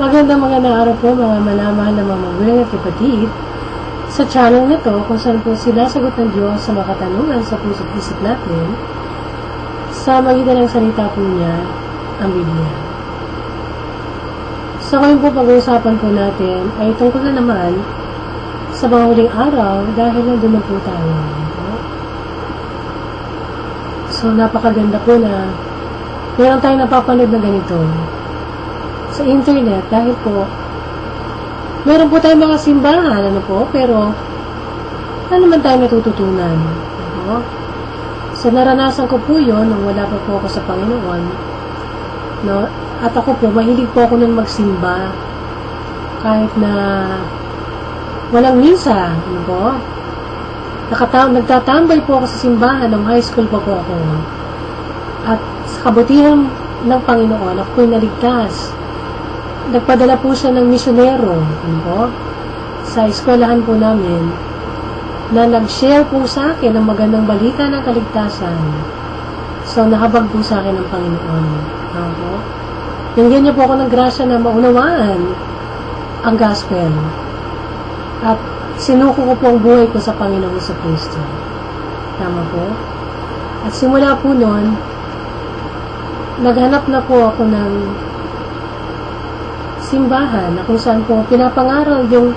Magandang magandang araw po mga manamahal na mga magulang at kapatid. Sa channel na to, kung saan po sinasagot ng Diyos sa mga katanungan sa puso't isip natin, sa magitan ng salita po niya, ang Biblia. Sa ngayon po pag-uusapan po natin ay tungkol na naman sa mga huling araw dahil nandun na po tayo. So, napakaganda po na meron tayong napapanood na ganito sa internet dahil po meron po tayong mga simbahan, ano po, pero ano naman tayo natututunan? Ano? So, naranasan ko po yun nung wala pa po ako sa Panginoon. No? At ako po, mahilig po ako nang magsimba. Kahit na walang misa, ano po? Nakata- nagtatambay po ako sa simbahan nung high school pa po ako. At sa kabutihan ng Panginoon, ako po'y naligtas nagpadala po siya ng misyonero ano po, sa eskwelahan po namin na nag-share po sa akin ng magandang balita ng kaligtasan. So, nahabag po sa akin ng Panginoon. Ano po? Nangyan niya po ako ng grasya na maunawaan ang gospel. At sinuko ko po ang buhay ko sa Panginoon sa Kristo. Tama po? At simula po noon, naghanap na po ako ng simbahan na kung saan po pinapangaral yung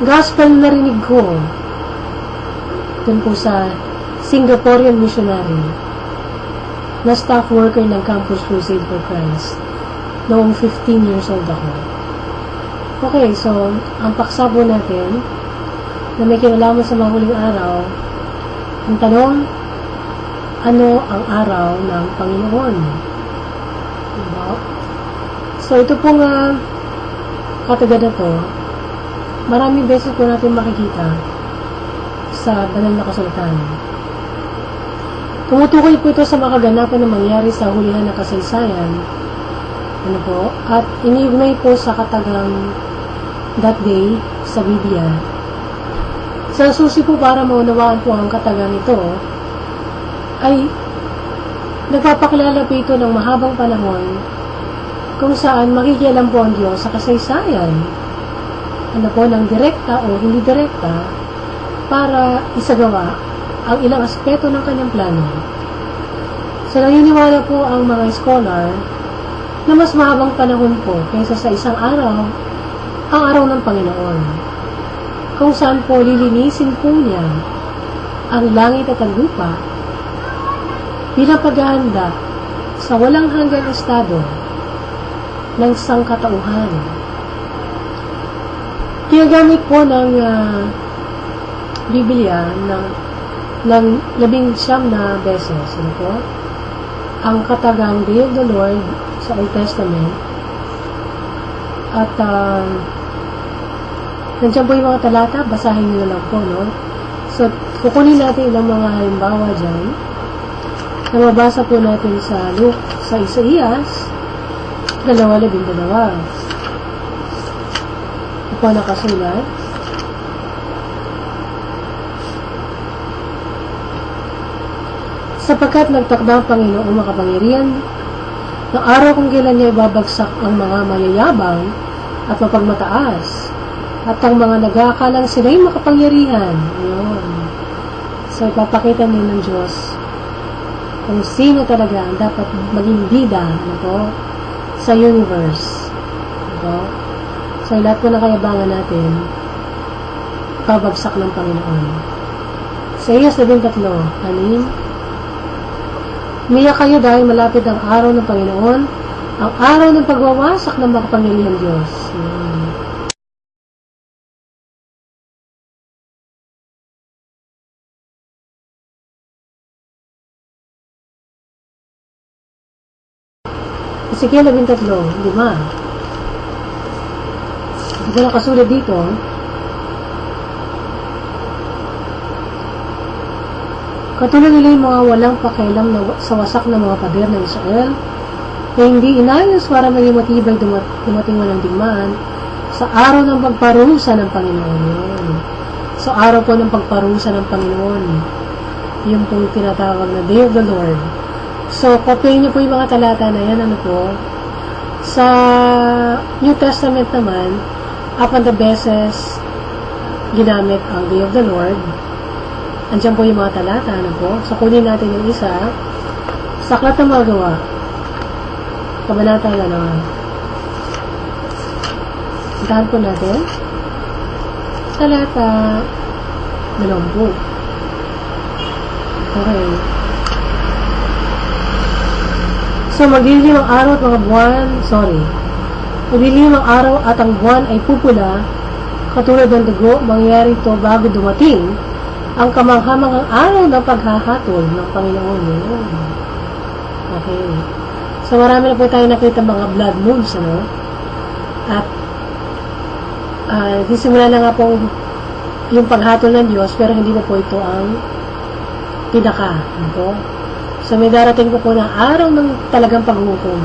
gospel na rinig ko dun po sa Singaporean missionary na staff worker ng Campus Crusade for Christ noong 15 years old ako. Okay, so ang paksa po natin na may kinalaman sa mga huling araw ang tanong ano ang araw ng Panginoon? Diba? So ito po nga katagad na to, maraming beses po natin makikita sa banal na kasulatan. Tumutukoy po ito sa makaganapan na mangyari sa hulihan na kasaysayan, ano po, at iniugnay po sa katagang that day sa Biblia. Sa susi po para maunawaan po ang katagang ito, ay nagpapakilala po ito ng mahabang panahon kung saan makikialam po ang Diyos sa kasaysayan. Ano po, ng direkta o hindi direkta para isagawa ang ilang aspeto ng kanyang plano. So, naniniwala po ang mga scholar na mas mahabang panahon po kaysa sa isang araw, ang araw ng Panginoon. Kung saan po lilinisin po niya ang langit at ang lupa bilang paghahanda sa walang hanggang estado ng sangkatauhan. Ginagamit po ng uh, Biblia ng, ng labing siyam na beses. Ano po? Ang katagang Day of the Lord sa Old Testament. At uh, nandiyan po yung mga talata, basahin nyo lang po, no? So, kukunin natin ilang mga halimbawa dyan na mabasa po natin sa Luke, sa Isaías, dalawa labing dalawa. Ito nakasulat. Sapagkat nagtakda ang Panginoong makapangyarihan ng araw kung kailan niya ibabagsak ang mga mayayabang at mapagmataas at ang mga nag-aakalang sila'y makapangyarihan. Ayun. So, ipapakita niyo ng Diyos kung sino talaga ang dapat maging bida ano po, sa universe. Diba? So, lahat po ng kayabangan natin, pabagsak ng Panginoon. Sa Iyas 13, anin, Umiyak kayo dahil malapit ang araw ng Panginoon, ang araw ng pagwawasak ng makapangyarihan Diyos. Hmm. Ezekiel 13, lima. Ito nakasulat dito. Katulad nila yung mga walang pakialam na sa wasak ng mga pader ng Israel, na hindi inayos para maging matibay dumat dumating walang digmaan sa araw ng pagparusa ng Panginoon. Yun. So, araw po ng pagparusa ng Panginoon. Yung pong tinatawag na Day of the Lord. So, kopyahin niyo po yung mga talata na yan, ano po, Sa New Testament naman, apat na beses ginamit ang Day of the Lord. Andiyan po yung mga talata, ano po? So, kunin natin yung isa. Sa Aklat ng mga gawa, kabanata na naman. Puntahan po natin. Talata dalawampu. Okay. So, maglilim ang araw at mga buwan, sorry. Maglilim ang araw at ang buwan ay pupula, katulad ng dugo, mangyayari ito bago dumating ang kamanghamangang araw ng paghahatol ng Panginoon. Okay. So, marami na po tayo nakita mga blood moons, ano? At, uh, simula na nga po yung paghatol ng Diyos, pero hindi pa po ito ang pinaka. Ano po? So, may darating po po na araw ng talagang paghukom.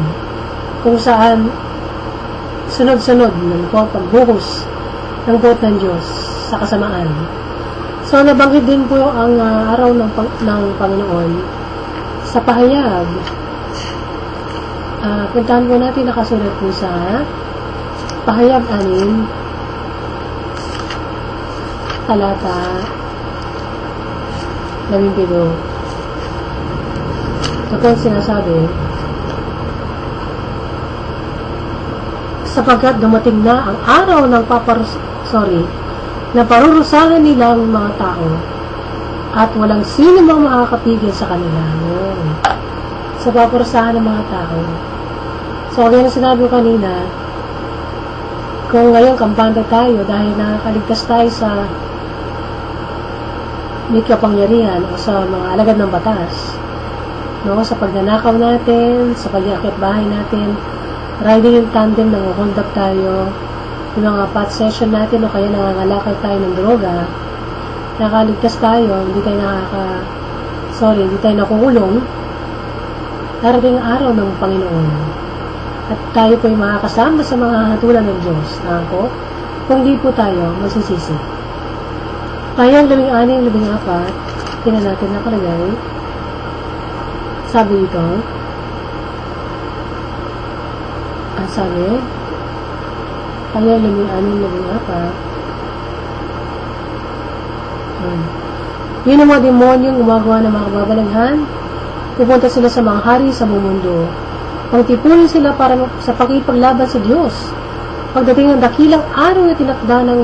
Kung saan sunod-sunod ng po pagbuhos ng buot ng Diyos sa kasamaan. So, nabanggit din po ang uh, araw ng, ng Panginoon sa pahayag. Uh, puntahan po natin nakasulat po sa pahayag anin talata 12 ito ang sinasabi, sapagkat dumating na ang araw ng paparus sorry, na parurusahan nilang mga tao at walang sino mang makakapigil sa kanila. Yun. Sa paparusahan ng mga tao. So, kaya na sinabi ko kanina, kung ngayon kampante tayo dahil nakakaligtas tayo sa may kapangyarihan o sa mga alagad ng batas, no, sa pagnanakaw natin, sa pag-iakit bahay natin, riding in tandem, nangukondak tayo, yung mga pot session natin, o kaya nangangalakal tayo ng droga, nakaligtas tayo, hindi tayo nakaka, sorry, hindi tayo nakukulong, darating araw ng Panginoon. At tayo po ay makakasama sa mga hatulan ng Diyos. Ako, kung di po tayo, masisisi. Kaya ang labing aning, labing apat, tinan natin nakalagay, sabi dito, ang sabi, kaya labing anin, labing apat, hmm. yun ang mga demonyong gumagawa ng mga kababalaghan, pupunta sila sa mga hari sa buong mundo, pangtipunin sila para sa pakipaglaban sa Diyos. Pagdating ng dakilang araw na tinakda ng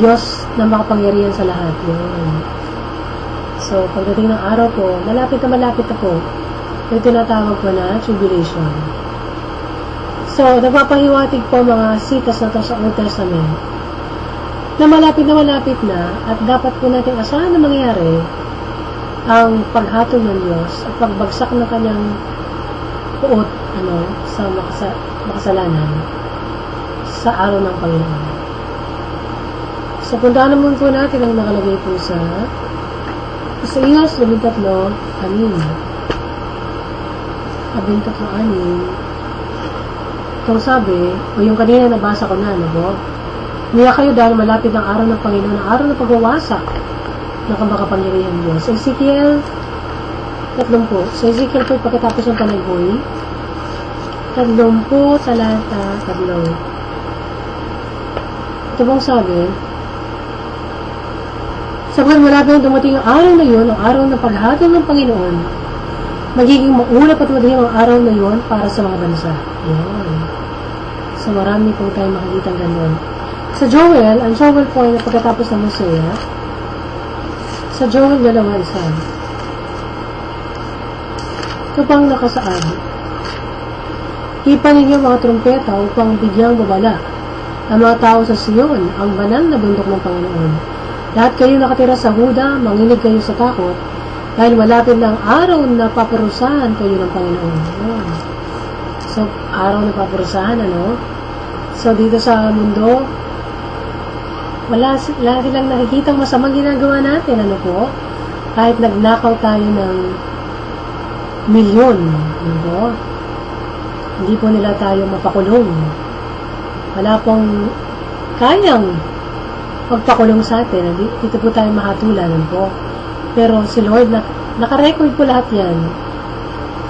Diyos na makapangyarihan sa lahat. Yun. So, pagdating ng araw po, malapit na malapit na po, yung tinatawag po na tribulation. So, nagpapahiwatig po mga sitas na to sa Old Testament na malapit na malapit na at dapat po natin asahan na mangyari ang paghatol ng Diyos at pagbagsak ng kanyang puot ano, sa makasa, makasalanan sa araw ng Panginoon. So, puntaan naman po natin ang nakalagay po sa Isaías 13, anin. Labing tatlo, anin. Itong sabi, o yung kanina nabasa ko na, ano po? Niya kayo dahil malapit ang araw ng Panginoon, ang araw ng pagwawasak ng kamakapangyarihan Diyos. Sa Ezekiel, tatlong po. Sa Ezekiel po, pagkatapos ng panagboy, tatlong po, talata, tatlo. Ito bang sabi, Sabagat malapit ang dumating ang araw na yun, ang araw ng paghatol ng Panginoon, magiging maulap at madilim ang araw na yun para sa mga bansa. Yan. So marami po tayo makikita ganun. Sa Joel, ang Joel po ay pagkatapos ng Mosiah, sa Joel dalawa isa. Ito pang nakasaad. Ipan ninyo mga trumpeta upang bigyang babala ang mga tao sa Sion, ang banal na bundok ng Panginoon lahat kayo nakatira sa Huda, manginig kayo sa takot, dahil malapit na araw na paparusahan kayo ng Panginoon. Ayan. So, araw na paparusahan, ano? So, dito sa mundo, wala, wala silang nakikita masamang ginagawa natin, ano po? Kahit nagnakaw tayo ng milyon, ano po? Hindi po nila tayo mapakulong. Wala pong kayang magpakulong sa atin. Dito po tayo mahatulan po. Pero si Lord, na, nakarecord po lahat yan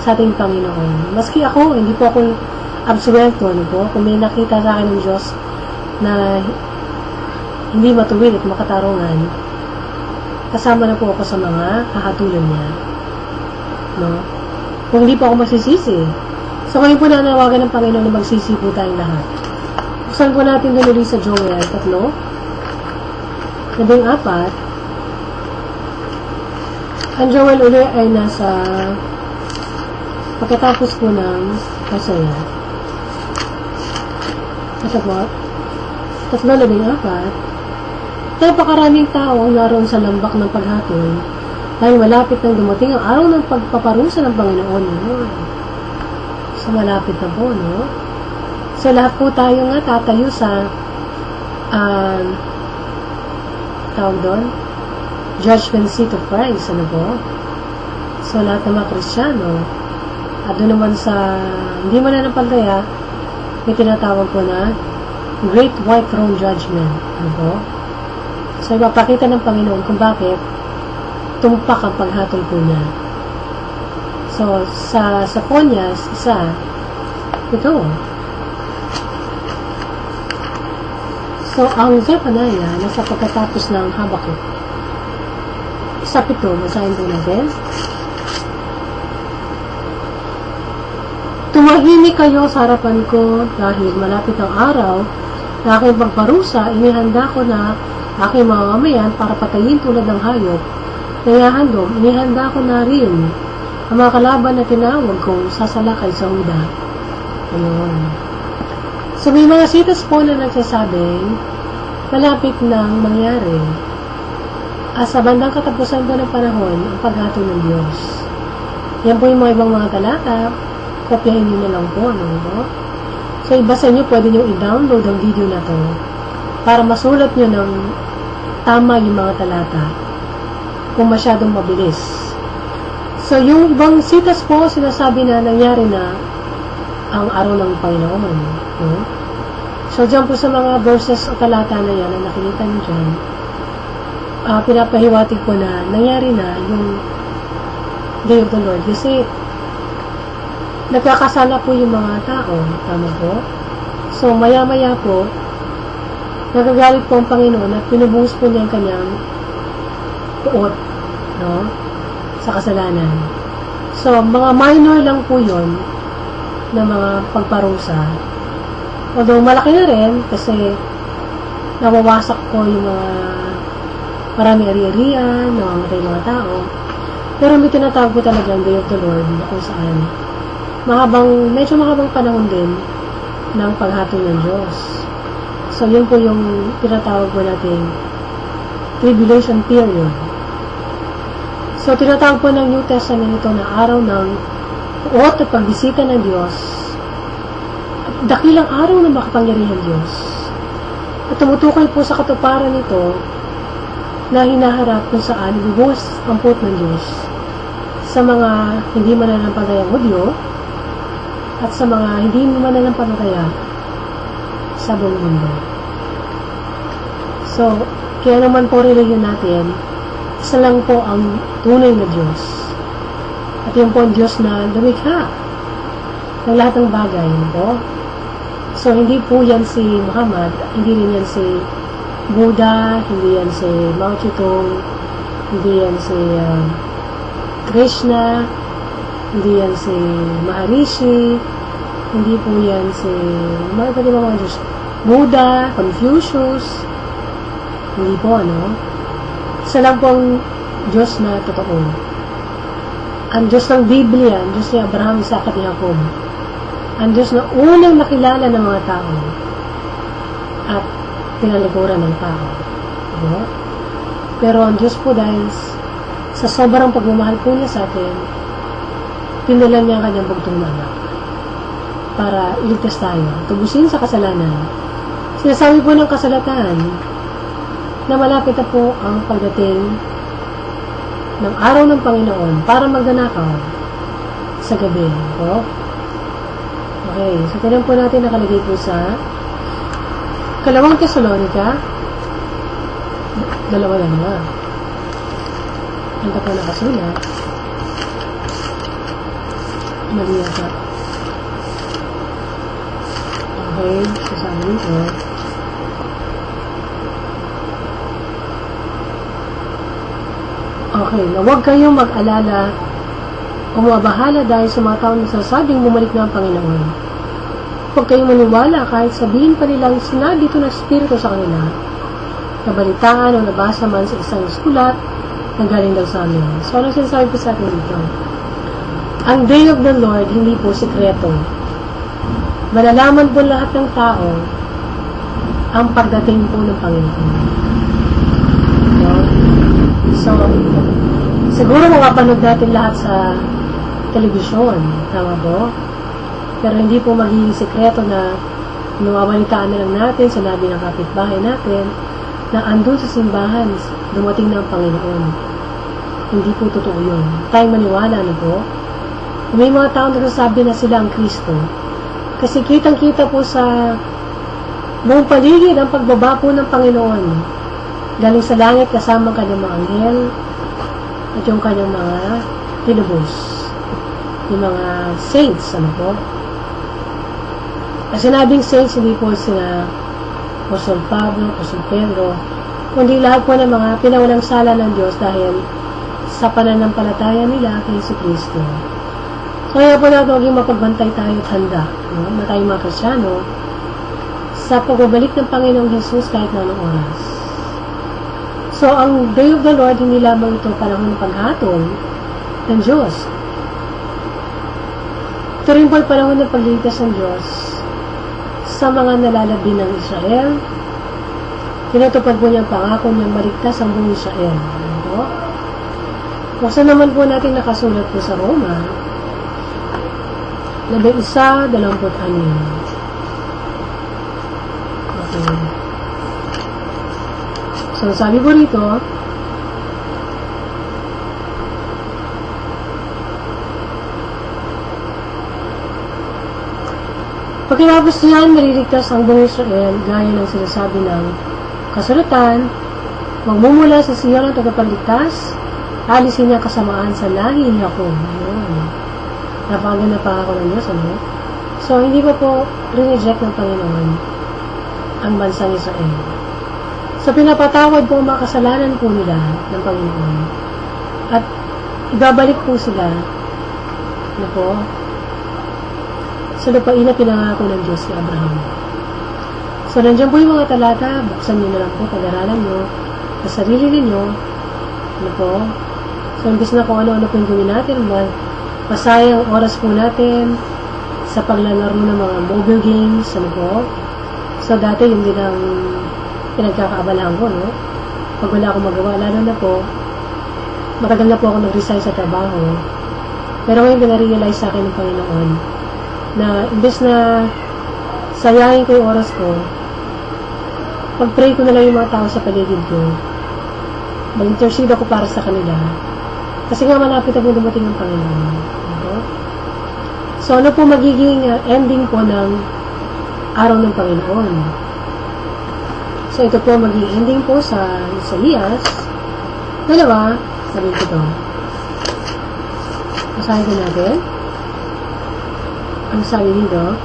sa ating Panginoon. Maski ako, hindi po ako absuelto, ano po? Kung may nakita sa akin ng Diyos na hindi matuwid at makatarungan, kasama na po ako sa mga hahatulan niya. No? Kung hindi po ako magsisisi. So, ngayon po nanawagan ng Panginoon na magsisi po tayong lahat. Buksan po natin doon ulit sa Joel, tatlo. Labing apat. Ang Joel uli ay nasa pagkatapos po ng Hosea. Ito po. Tatlo labing apat. Napakaraming tao ang naroon sa lambak ng paghatol dahil malapit nang dumating ang araw ng pagpaparusa ng Panginoon. No? So, malapit na po, no? So, lahat po tayo nga tatayo sa um, tawag doon? Judgment seat of Christ, ano po? So, lahat ng mga Kristyano, at doon naman sa hindi mananampalataya, may tinatawag po na Great White Throne Judgment. Ano po? So, ipapakita ng Panginoon kung bakit tumpak ang paghatol po niya. So, sa, sa Konyas, isa, ito. So, ang Zephaniah, nasa pagkatapos ng Habakuk. Sa pito, masahin po natin. Tumahimik kayo sa harapan ko dahil malapit ang araw na aking pagparusa, inihanda ko na aking mga mamayan para patayin tulad ng hayop. Nayahandog, inihanda ko na rin ang mga kalaban na tinawag kong sasalakay sa huda. Ayun. So may mga sitas po na nagsasabing malapit nang mangyari. At sa bandang katapusan po ng panahon, ang paghatol ng Diyos. Yan po yung mga ibang mga talata. Kopyahin nyo na lang po, ano no? So, iba sa inyo, pwede nyo i-download ang video na to para masulat nyo ng tama yung mga talata kung masyadong mabilis. So, yung ibang sitas po, sinasabi na nangyari na ang araw ng Panginoon. No? So, dyan po sa mga verses o talata na yan na nakikita nyo dyan, uh, pinapahiwatig ko na nangyari na yung Day of the Lord. Kasi, nagkakasala po yung mga tao. Tama po? So, maya-maya po, nagagalit po ang Panginoon at pinubuhos po niya ang kanyang puot, no? Sa kasalanan. So, mga minor lang po yon na mga pagparusa. Although, malaki na rin kasi nawawasak po yung mga marami ari-arian, namamatay mga tao. Pero may tinatawag po talaga ang Day of the Lord na kung saan mahabang, medyo mahabang panahon din ng paghatol ng Diyos. So, yun po yung tinatawag po natin tribulation period. So, tinatawag po ng New Testament ito na araw ng uot at pagbisita ng Diyos at dakilang araw ng makapangyarihan Diyos. At tumutukoy po sa katuparan nito na hinaharap kung saan ibubuhos ang puot ng Diyos sa mga hindi mananampalatayang Hudyo at sa mga hindi mananampalataya sa buong mundo. So, kaya naman po religion natin, isa lang po ang tunay na Diyos. At yun po Diyos na lumikha ng lahat ng bagay. Po. So, hindi po yan si Muhammad, hindi rin yan si Buddha, hindi yan si Mao Zedong, hindi yan si uh, Krishna, hindi yan si Maharishi, hindi po yan si mga ibang mga Diyos. Buddha, Confucius, hindi po ano. Isa lang po ang Diyos na totoo. Ang Diyos ng Biblia, ang Diyos ni Abraham, Isaac at Jacob. Ang Diyos na unang nakilala ng mga tao at pinaliguran ng tao. Diba? Pero ang Diyos po dahil sa sobrang pagmamahal po niya sa atin, pinala niya ang kanyang bugtong na para iligtas tayo, tubusin sa kasalanan. Sinasabi po ng kasalatan na malapit na po ang pagdating ng araw ng Panginoon para magnanakaw sa gabi. Po. Okay, so tinan po natin nakalagay po sa Kalawang Thessalonica dalawa lang na. Ang pa nakasulat. Mali yata. Okay, so sabi nito. Okay, na huwag kayong mag-alala o mabahala dahil sa mga taong nagsasabing bumalik na ang Panginoon. Huwag kayong maniwala kahit sabihin pa nilang sinabi ito ng Espiritu sa kanila. Nabalitaan o nabasa man sa isang sulat na galing daw sa amin. So, ano sinasabi ko sa atin dito? Ang Day of the Lord, hindi po sekreto. Malalaman po lahat ng tao ang pagdating po ng Panginoon. No? So, siguro makapanood natin lahat sa telebisyon. Tama po? Pero hindi po magiging sekreto na nawawalitaan na lang natin, sinabi ng kapitbahay natin, na andun sa simbahan, dumating na ang Panginoon. Hindi po totoo yun. Tayong maniwala na po. May mga tao nagsasabi na sila ang Kristo. Kasi kitang-kita po sa buong paligid ang pagbaba po ng Panginoon. Galing sa langit kasama ang kanyang mga anghel at yung kanyang mga tinubos. Yung mga saints, ano po. Ang sinabing saints, hindi po sila Apostol Pablo, Apostol Pedro, kundi lahat po ng mga pinawalang sala ng Diyos dahil sa pananampalataya nila kay Yesu Kristo. Kaya po natin maging mapagbantay tayo at handa, no? na tayo mga Krisyano, sa pagbabalik ng Panginoong Jesus kahit na anong oras. So, ang Day of the Lord, hindi lamang ito panahon ng paghatol ng Diyos. Ito rin po ay panahon ng pagliligtas ng Diyos sa mga nalalabi ng Israel. Tinatupad po niya ang pangako niyang maligtas ang buong Israel. Ano po? Buksan naman po natin nakasulat po sa Roma, 11, 26. So, sabi po rito, Pagkatapos niyan, mariligtas ang buong Israel gaya ng sinasabi ng kasulatan, magmumula sa siya ng tagapagligtas, alisin niya kasamaan sa lahi ni Jacob. Ayun. Napakaganda pa ako ng Diyos, ano? So, hindi pa po rineject ng Panginoon ang bansang Israel. So, pinapatawad po ang mga kasalanan po nila ng Panginoon. At ibabalik po sila, ano po, sa lupain na pinangako ng Diyos kay Abraham. So, nandiyan po yung mga talata, buksan nyo na lang po, pag-aralan nyo, sa sarili ninyo, ano po, so, imbis na kung ano-ano po yung gawin natin, masayang oras po natin sa paglalaro ng mga mobile games, ano po. So, dati yung din ang pinagkakaabalahan ko, no? Pag wala akong magawa, lalo na po, matagal na po ako nag-resign sa trabaho. Pero ngayon, na-realize sa akin ng Panginoon, na imbes na sayangin ko yung oras ko, pag-pray ko na lang yung mga tao sa paligid ko, mag-intercede ako para sa kanila. Kasi nga malapit na po dumating ang Panginoon. Ito. So, ano po magiging uh, ending po ng araw ng Panginoon? So, ito po magiging ending po sa Isaias. Dalawa, sabihin ko ito. Masahin ko natin ang sabi dito,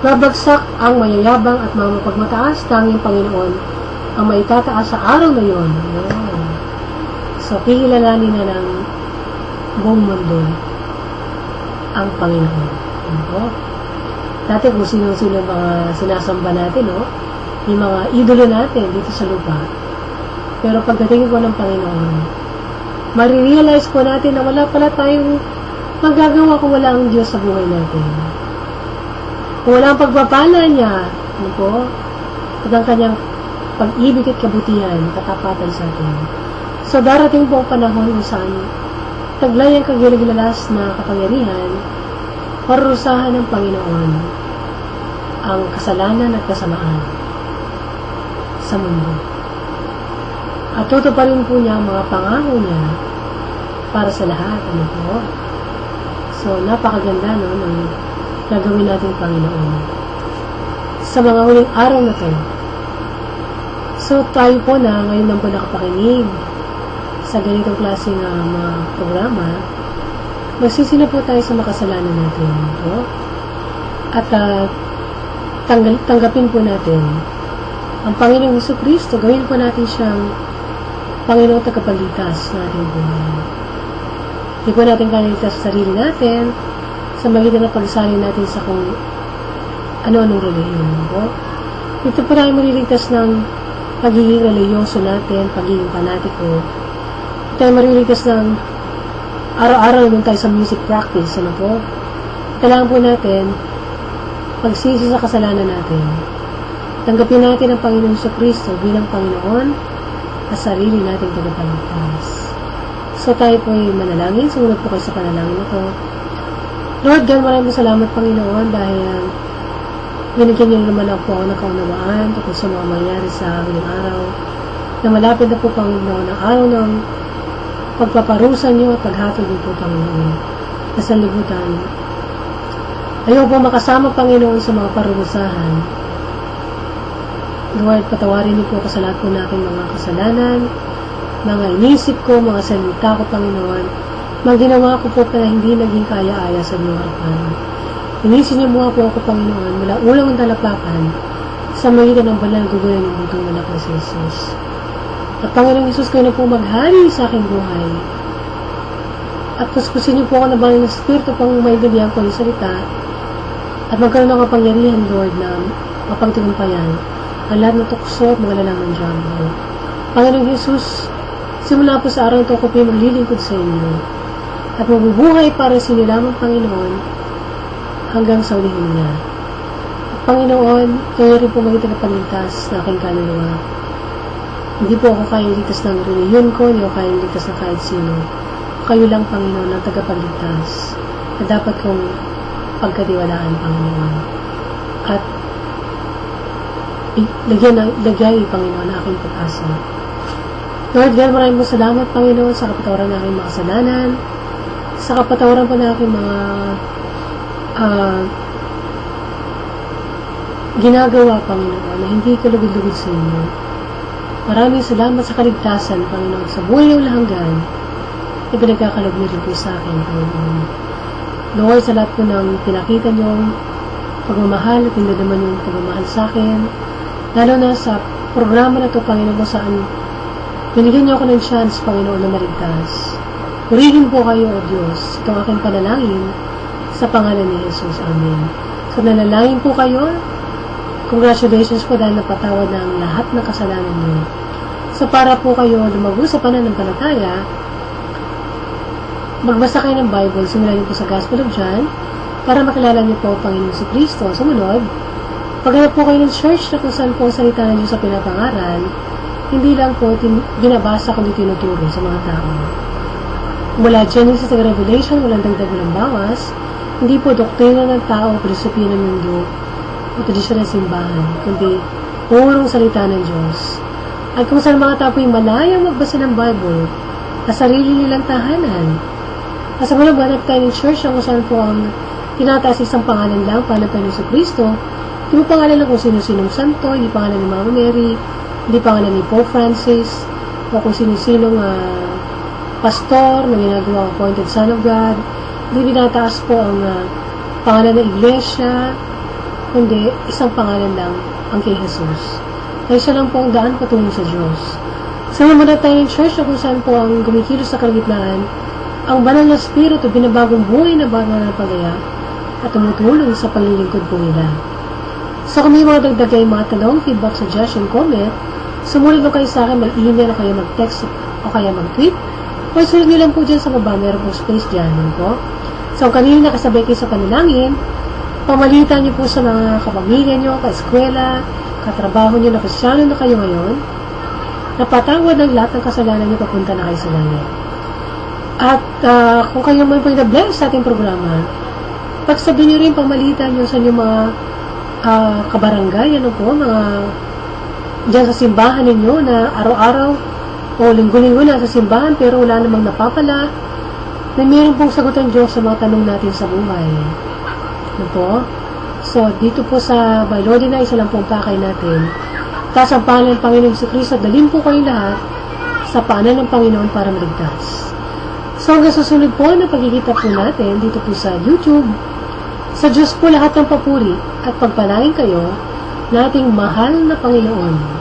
Babagsak ang mayayabang at mga mapagmataas, tanging Panginoon ang maitataas sa araw na yon. Ayan. So, kikilalanin na ng buong mundo ang Panginoon. Ano? Dati kung sino-sino mga sinasamba natin, no? Yung mga idolo natin dito sa lupa. Pero pagdating po ng Panginoon, marirealize po natin na wala pala tayong magagawa kung wala ang Diyos sa buhay natin. Kung wala ang pagpapala niya, ano po, at ang kanyang pag-ibig at kabutihan, katapatan sa atin. So, darating po ang panahon kung saan taglay ang kagilagilalas na kapangyarihan, parurusahan ng Panginoon ang kasalanan at kasamaan sa mundo. At tutuparin po niya ang mga pangako niya para sa lahat. Ano po? So, napakaganda no, ng gagawin natin Panginoon. Sa mga huling araw na to. So, tayo po na ngayon lang po nakapakinig sa ganitong klaseng uh, mga programa, magsisi na po tayo sa makasalanan natin. No? At uh, tanggal, tanggapin po natin ang Panginoong Heso Kristo, gawin po natin siyang Panginoong tagapagligtas na ating buhay. Hindi po natin kaniligtas sa sarili natin sa magitan ng pagsali natin sa kung ano-anong relihiyon po. Ito po tayo mariligtas ng pagiging religyoso natin, pagiging panatiko. Ito tayo mariligtas ng araw-araw nung tayo sa music practice. Ano po? Kailangan po natin pagsisi sa kasalanan natin. Tanggapin natin ang Panginoon sa Kristo bilang Panginoon at sarili nating tagapagligtas. So tayo po ay manalangin. Sumunod po kayo sa panalangin na to. Lord God, maraming salamat Panginoon dahil binigyan niyo naman ako ng kaunawaan tungkol sa mga mangyari sa ngayong araw na malapit na po Panginoon ang araw ng pagpaparusa niyo at paghatod niyo po Panginoon sa libutan. Ayaw po makasama Panginoon sa mga parurusahan. Lord, patawarin niyo po ako sa lahat po na aking mga kasalanan, mga inisip ko, mga salita ko, Panginoon, mga ginawa ko po na hindi naging kaya-aya sa inyong harapan. Inisin niyo mga po ako, Panginoon, mula ulang ang talapakan sa magitan ng banal gugulan ng butong anak na si Jesus. At Panginoong Jesus, kayo na po maghari sa aking buhay. At puspusin niyo po ako na banal ng Espiritu pang maintindihan ko yung salita at magkaroon ng kapangyarihan, Lord, na mapagtagumpayan lahat ng tukso at mga lalaman dyan. Panginoong Jesus, simula po sa araw ito ako po maglilingkod sa inyo at mabubuhay para sa inyo lamang, Panginoon, hanggang sa ulihin niya. At Panginoon, kayo rin po maging tagapagligtas na aking kaluluwa. Hindi po ako kayang ligtas ng reliyon ko, hindi ako kayang ligtas ng kahit sino. Kayo lang, Panginoon, ang tagapagligtas na dapat kong pagkatiwalaan, Panginoon. At lagyan, lagyan Panginoon, na aking pag-asa. Lord God, maraming salamat, Panginoon, sa kapatawaran ng aking mga kasalanan, sa kapatawaran po ng aking mga uh, ginagawa, Panginoon, na hindi ka lugod-lugod sa inyo. Maraming salamat sa kaligtasan, Panginoon, sa buhay ng lahanggan na pinagkakalog niyo rin po sa akin, Panginoon. Lord, sa lahat po ng pinakita niyong pagmamahal at hindi naman yung pagmamahal sa akin, lalo na sa programa na ito, Panginoon, kung saan binigyan niyo ako ng chance, Panginoon, na maligtas. Purihin po kayo, O Diyos, itong aking panalangin sa pangalan ni Jesus. Amen. So, nanalangin po kayo. Congratulations po dahil napatawad na ang lahat ng kasalanan niyo. So, para po kayo lumago sa pananampalataya, magbasa kayo ng Bible, simulan niyo po sa Gospel of John, para makilala niyo po ang Panginoon si Kristo. Sumunod, paghanap po kayo ng church na kung saan po ang salita ng Diyos sa pinapangaral, hindi lang po tin- binabasa kundi tinuturo sa mga tao. Mula Genesis to Revelation, walang dagdag walang bawas, hindi po doktrina ng tao o filosofiya ng mundo o tradisyon ng simbahan, kundi purong salita ng Diyos. At kung saan mga tao yung malayang magbasa ng Bible sa sarili nilang tahanan. Kasi mula maghanap tayo ng church kung saan po ang tinataas isang pangalan lang, tayo sa Kristo, po pangalan lang kung sino-sinong santo, hindi pangalan ni Mama Mary, hindi pangalan ni Pope Francis, o kung sino-sinong uh, pastor na ginagawa appointed son of God, hindi binataas po ang uh, pangalan ng iglesia, kundi isang pangalan lang ang kay Jesus. Kaya siya lang po ang daan patungo sa Diyos. Sa mga tayo ng church na kung saan po ang gumikilos sa kalagitnaan, ang banal na spirito binabagong buhay na banal na pagaya at tumutulong sa paglilingkod po nila. So kung may mga dagdag kayo mga tanong, feedback, suggestion, comment, sumunod mo kayo sa akin, mag-email o kaya mag-text o kaya mag-tweet. O sunod nyo lang po dyan sa baba, meron po space dyan po. So kanina nakasabay kayo sa panalangin, pamalitan niyo po sa mga kapamilya niyo, ka-eskwela, katrabaho niyo na kristyano na kayo ngayon, napatawad ng lahat ng kasalanan niyo papunta na kayo sa langit. At uh, kung kayo may pag-bless sa ating programa, pagsabi niyo rin pamalitan niyo sa inyong mga uh, kabarangay, ano po, mga dyan sa simbahan ninyo na araw-araw o linggo-linggo na sa simbahan pero wala namang napapala na mayroon pong sagot ang Diyos sa mga tanong natin sa buhay. Ano po? So, dito po sa My na isa lang pong pakay natin. Tapos ang pangalan ng Panginoon si Kristo, dalhin po kayo lahat sa paanan ng Panginoon para maligtas. So, hanggang susunod po na pagkikita po natin dito po sa YouTube, Sa Diyos po lahat ng papuri at pagpalain kayo nating mahal na Panginoon.